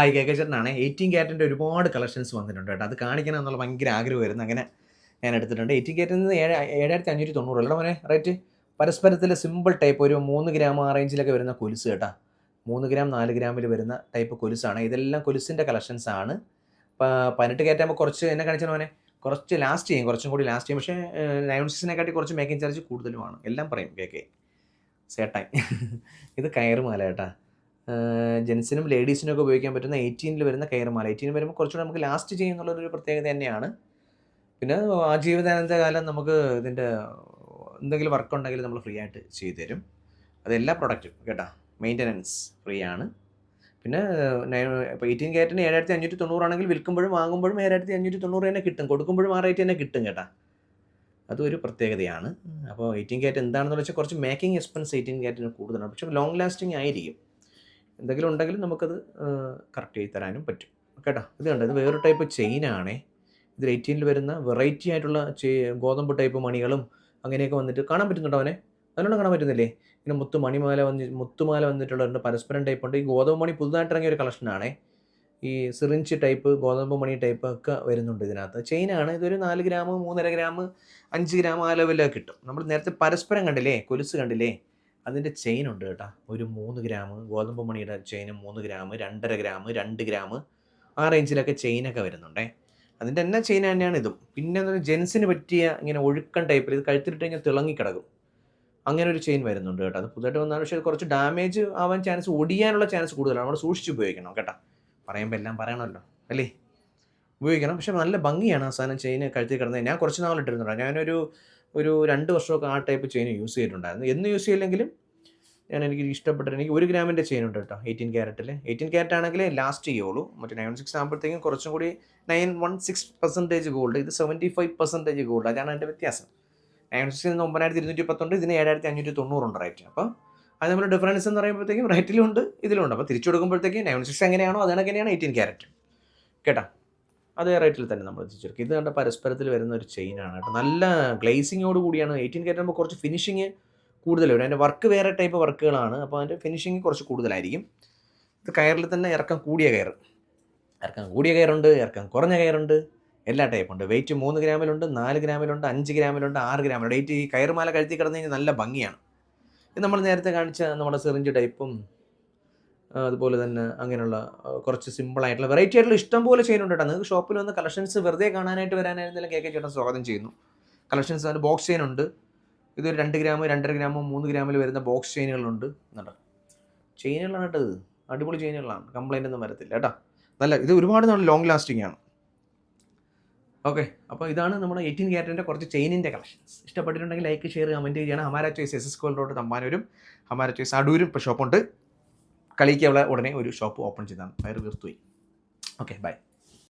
Hi K K ചേട്ടനാണ് eighteen ക്യാരറ്റിന്റെ ഒരുപാട് കളക്ഷൻസ് വന്നിട്ടുണ്ട് കേട്ടോ. അത് കാണിക്കണം എന്നുള്ള ഭയങ്കര ആഗ്രഹമായിരുന്നു. അങ്ങനെ ഞാൻ എടുത്തിട്ടുണ്ട്. എയ്റ്റീൻ ക്യാരറ്റിൽ നിന്ന് ഏഴ് ഏഴായിരത്തി അഞ്ഞൂറ്റി തൊണ്ണൂറ് അല്ലേ മോനെ? റേറ്റ് പരസ്പരത്തിൽ സിമ്പിൾ ടൈപ്പ് ഒരു മൂന്ന് ഗ്രാം ആ റേഞ്ചിലൊക്കെ വരുന്ന കൊലുസ് കേട്ടോ. മൂന്ന് ഗ്രാം നാല് ഗ്രാമിൽ വരുന്ന ടൈപ്പ് കൊലുസാണ് ഇതെല്ലാം കൊലുസിന്റെ കളക്ഷൻസ് ആണ്. പതിനെട്ട് കയറ്റാകുമ്പോൾ കുറച്ച് എന്നെ കാണിച്ചാൽ മോനെ? കുറച്ച് ലാസ്റ്റ് ചെയ്യും. കുറച്ചും കൂടി ലാസ്റ്റ് ചെയ്യും. പക്ഷേ നയൻസിനെക്കാട്ടി കുറച്ച് മേക്കിംഗ് ചാർജ് കൂടുതലുമാണ്. എല്ലാം പറയും കെ കെ സേട്ടായി ഇത് കയറുമാല കേട്ടാ. ജെൻസിനും ലേഡീസിനും ഒക്കെ ഉപയോഗിക്കാൻ പറ്റുന്ന എയ്റ്റീനിൽ വരുന്ന കയറുമാല. എയ്റ്റീൻ വരുമ്പോൾ കുറച്ചുകൂടെ നമുക്ക് ലാസ്റ്റ് ചെയ്യുന്നുള്ളൊരു പ്രത്യേകത തന്നെയാണ്. പിന്നെ ആ ജീവിതാനന്ത കാലം നമുക്ക് ഇതിന്റെ എന്തെങ്കിലും വർക്ക് ഉണ്ടെങ്കിൽ നമ്മൾ ഫ്രീ ആയിട്ട് ചെയ്തു തരും അതെല്ലാ പ്രൊഡക്റ്റും കേട്ടോ. മെയിന്റനൻസ് ഫ്രീ ആണ്. പിന്നെ ഇപ്പോൾ എയ്റ്റീൻ ക്യാരറ്റിന് ഏഴായിരത്തി അഞ്ഞൂറ്റി തൊണ്ണൂറാണെങ്കിൽ വിൽക്കുമ്പോഴും വാങ്ങുമ്പോഴും ഏഴായിരത്തി അഞ്ഞൂറ്റി തൊണ്ണൂറ് തന്നെ കിട്ടും. കൊടുക്കുമ്പോഴും ആ റേറ്റ് തന്നെ കിട്ടും കേട്ടാ. അതൊരു പ്രത്യേകതയാണ്. അപ്പോൾ എയ്റ്റീൻ കയറ്റ് എന്താണെന്ന് വെച്ചാൽ കുറച്ച് മേക്കിംഗ് എക്സ്പെൻസ് എയ്റ്റീൻ കയറ്റിന് കൂടുതലാണ്. പക്ഷേ ലോങ് ലാസ്റ്റിംഗ് ആയിരിക്കും. എന്തെങ്കിലും ഉണ്ടെങ്കിൽ നമുക്കത് കറക്റ്റ് ചെയ്ത് തരാനും പറ്റും. കേട്ടോ? ഇത് കണ്ടോ? ഇത് വേറൊരു ടൈപ്പ് ചെയിനാണേ ഇതിൽ എയ്റ്റീനിൽ വരുന്ന വെറൈറ്റി ആയിട്ടുള്ള ഗോതമ്പ് ടൈപ്പ് മണികളും അങ്ങനെയൊക്കെ വന്നിട്ട് കാണാൻ പറ്റുന്നുണ്ടോ അവനെ. നല്ലോണം കാണാൻ പറ്റുന്നില്ലേ? ഇങ്ങനെ മുത്ത് മണിമാല വന്ന് മുത്തുമാല വന്നിട്ടുള്ളതുണ്ട് പരസ്പരം ടൈപ്പ് ഉണ്ട്. ഈ ഗോതമ്പ് മണി പുതുതായിട്ട് ഇറങ്ങിയ ഒരു കളക്ഷനാണേ ഈ സിറിഞ്ച് ടൈപ്പ് ഗോതമ്പ് മണി ടൈപ്പ് ഒക്കെ വരുന്നുണ്ട് ഇതിനകത്ത്. ചെയിനാണ് ഇതൊരു നാല് ഗ്രാം മൂന്നര ഗ്രാം അഞ്ച് ഗ്രാം ആ ലെവലൊക്കെ കിട്ടും. നമ്മൾ നേരത്തെ പരസ്പരം കണ്ടില്ലേ? കൊലുസ് കണ്ടില്ലേ? അതിന്റെ ചെയിൻ ഉണ്ട് കേട്ടോ. ഒരു മൂന്ന് ഗ്രാം ഗോതമ്പ് മണിയുടെ ചെയിൻ മൂന്ന് ഗ്രാം രണ്ടര ഗ്രാം രണ്ട് ഗ്രാം ആ റേഞ്ചിലൊക്കെ ചെയിനൊക്കെ വരുന്നുണ്ടേ. അതിന്റെ തന്നെ ചെയിൻ തന്നെയാണ് ഇതും. പിന്നെ എന്ന് ജെൻസിന് പറ്റിയ ഇങ്ങനെ ഒഴുക്കൻ ടൈപ്പിൽ ഇത് കഴുത്തിലിട്ട് കഴിഞ്ഞാൽ തിളങ്ങി കിടക്കും. അങ്ങനെ ഒരു ചെയിൻ വരുന്നുണ്ട് കേട്ടോ. അത് പുതുതായിട്ട് വന്നാൽ പക്ഷേ കുറച്ച് ഡാമേജ് ആവാൻ ചാൻസ് ഒടിയാനുള്ള ചാൻസ് കൂടുതലാണ്. നമ്മൾ സൂക്ഷിച്ച് ഉപയോഗിക്കണം കേട്ടോ. പറയുമ്പോൾ എല്ലാം പറയണമല്ലോ അല്ലേ? ഉപയോഗിക്കണം. പക്ഷേ നല്ല ഭംഗിയാണ് ആ സാധനം ചെയിൻ കഴുത്തിൽ കിടന്നത്. ഞാൻ കുറച്ച് നാളിട്ടിരുന്നുണ്ടോ ഞാനൊരു ഒരു രണ്ട് വർഷമൊക്കെ ആ ടൈപ്പ് ചെയിൻ യൂസ് ചെയ്തിട്ടുണ്ടായിരുന്നു. എന്ന് യൂസ് ചെയ്യില്ലെങ്കിലും ഞാൻ എനിക്ക് ഇഷ്ടപ്പെട്ട എനിക്ക് ഒരു ഗ്രാമിന്റെ ചെയിൻ ഉണ്ട് കേട്ടോ എയ്റ്റീൻ ക്യാരറ്റിൽ എയ്റ്റീൻ ക്യാരറ്റ് ആണെങ്കിൽ ലാസ്റ്റ് ചെയ്യുള്ളൂ. മറ്റേ നയൻ സിക്സ് ആകുമ്പോഴത്തേക്കും കുറച്ചും കൂടി nine one six percentage gold ഇത് സെവന്റി ഫൈവ് പെർസെന്റേജ് ഗോൾഡ് അതാണ് അതിന്റെ വ്യത്യാസം. നയൻ സിക്സിൽ നിന്ന് ഒമ്പതിനായിരത്തി ഇരുന്നൂറ്റി പത്തുണ്ട് ഇതിന് ഏഴായിരത്തി അഞ്ഞൂറ്റി തൊണ്ണൂറുണ്ട് റേറ്റ് അപ്പോൾ അത് നമ്മൾ ഡിഫറൻസ് എന്ന് പറയുമ്പോഴത്തേക്കും റൈറ്റിലുണ്ട് ഇതിലുണ്ട് അപ്പോൾ തിരിച്ചു കൊടുക്കുമ്പോഴത്തേക്കും നയൻ സിക്സ് എങ്ങനെയാണോ അതാണ് എങ്ങനെയാണ് എയ്റ്റീൻ ക്യാരറ്റ് കേട്ടോ? അതേ റേറ്റിൽ തന്നെ നമ്മൾ എത്തിച്ചെടുക്കും ഇത് കണ്ട പരസ്പരത്തിൽ വരുന്ന ഒരു ചെയിനാണ് കേട്ടോ. നല്ല ഗ്ലേസിങ്ങോട് കൂടിയാണ്. എയ്റ്റീൻ കാരറ്റ് ആകുമ്പോൾ കുറച്ച് ഫിനിഷിങ് കൂടുതൽ വരും. അതിന്റെ വർക്ക് വേറെ ടൈപ്പ് വർക്കുകളാണ് അപ്പോൾ അതിന്റെ ഫിനിഷിങ് കുറച്ച് കൂടുതലായിരിക്കും. ഇത് കയറിൽ തന്നെ ഇറക്കം കൂടിയ കയർ ഇറക്കം കൂടിയ കയറുണ്ട് ഇറക്കം കുറഞ്ഞ കയറുണ്ട്. എല്ലാ ടൈപ്പുണ്ട് വെയിറ്റ് മൂന്ന് ഗ്രാമിലുണ്ട് നാല് ഗ്രാമിലുണ്ട് അഞ്ച് ഗ്രാമിലുണ്ട് ആറ് ഗ്രാമിലുണ്ട് വെയിറ്റ് ഈ കയറുമാല കഴുത്തി കിടന്നു കഴിഞ്ഞാൽ നല്ല ഭംഗിയാണ്. ഇത് നമ്മൾ നേരത്തെ കാണിച്ച നമ്മുടെ സിറിഞ്ച് ടൈപ്പും അതുപോലെ തന്നെ അങ്ങനെയുള്ള കുറച്ച് കുറച്ച് സിമ്പിളായിട്ടുള്ള വെറൈറ്റി ആയിട്ടുള്ള ഇഷ്ടം പോലെ ചെയ്യുന്നുണ്ട് കേട്ടോ. നിങ്ങൾക്ക് ഷോപ്പിൽ വന്ന് കളക്ഷൻസ് വെറുതെ കാണാനായിട്ട് വരാനായിരുന്നെങ്കിലും കേക്ക് ചേട്ടൻ സ്വാഗതം ചെയ്യുന്നു. കളക്ഷൻസ് അതിന് ബോക്സ് ചെയിൻ ഉണ്ട്. ഇതൊരു രണ്ട് ഗ്രാം രണ്ടര ഗ്രാമോ മൂന്ന് ഗ്രാമിൽ വരുന്ന ബോക്സ് ചെയിനുകളുണ്ട് എന്നുണ്ട് ചെയിനുകളാണ് കേട്ടോ അടിപൊളി ചെയിനുകളാണ് കംപ്ലൈന്റ് ഒന്നും വരത്തില്ല കേട്ടോ. നല്ല ഇത് ഒരുപാട് നാൾ ലോങ് ലാസ്റ്റിംഗ് ആണ്. ഓക്കെ അപ്പോൾ ഇതാണ് നമ്മുടെ എയ്റ്റീൻ ക്യാരറ്റിന്റെ കുറച്ച് ചെയിനിന്റെ കളക്ഷൻസ് ഇഷ്ടപ്പെട്ടിട്ടുണ്ടെങ്കിൽ ലൈക്ക് ഷെയർ കമന്റ് ചെയ്യണം. ഹമാര ചോയ്സ് എസ് എസ് കോൾ റോഡ് തമ്പാനൂരും ഹമാര ചോയ്സ് അടൂരും ഇപ്പോൾ ഷോപ്പുണ്ട് കളിക്കുള്ള ഉടനെ ഒരു ഷോപ്പ് ഓപ്പൺ ചെയ്താണ്. വയറ് വീർത്തുപോയി. Okay bye